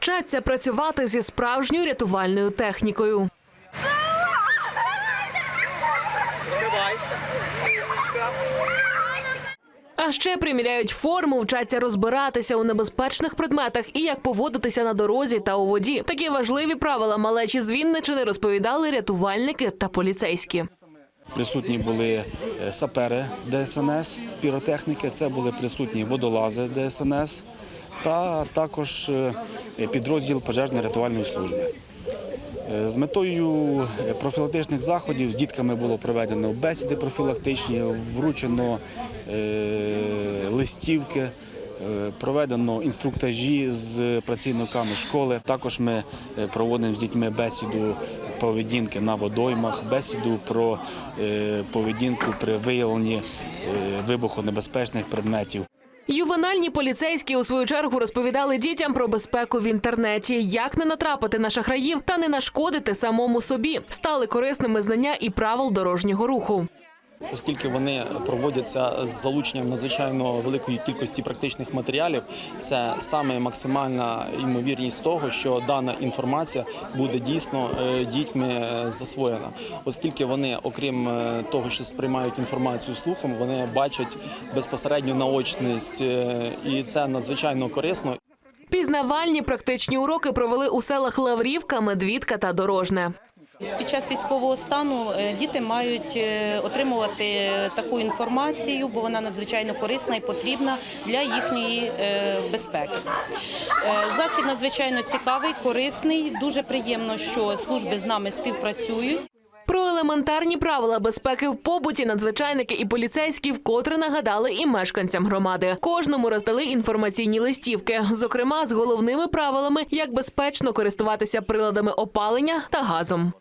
Вчаться працювати зі справжньою рятувальною технікою. А ще приміряють форму, вчаться розбиратися у небезпечних предметах і як поводитися на дорозі та у воді. Такі важливі правила малечі з Вінничини розповідали рятувальники та поліцейські. Присутні були е, сапери ДСНС, піротехніки, це були присутні водолази ДСНС та також е, підрозділ пожежно-рятувальної служби. Е, З метою е, профілактичних заходів з дітками було проведено бесіди профілактичні, вручено листівки, проведено інструктажі з працівниками школи. Також ми проводимо з дітьми бесіду поведінки на водоймах, бесіду про поведінку при виявленні вибухонебезпечних предметів. Ювенальні поліцейські у свою чергу розповідали дітям про безпеку в інтернеті, як не натрапити на шахраїв та не нашкодити самому собі. Стали корисними знання і правил дорожнього руху. Оскільки вони проводяться з залученням надзвичайно великої кількості практичних матеріалів, це саме максимальна ймовірність того, що дана інформація буде дійсно е, дітьми засвоєна, оскільки вони, окрім е, того, що сприймають інформацію слухом, вони бачать безпосередню наочність, е, і це надзвичайно корисно. Пізнавальні практичні уроки провели у селах Лаврівка, Медвідка та Дорожне. Під час військового стану е, діти мають е, отримувати таку інформацію, бо вона надзвичайно корисна і потрібна для їхньої е, безпеки. Захід надзвичайно цікавий, корисний. Дуже приємно, що служби з нами співпрацюють. Про елементарні правила безпеки в побуті надзвичайники і поліцейські вкотре нагадали і мешканцям громади. Кожному роздали інформаційні листівки, зокрема з головними правилами, як безпечно користуватися приладами опалення та газом.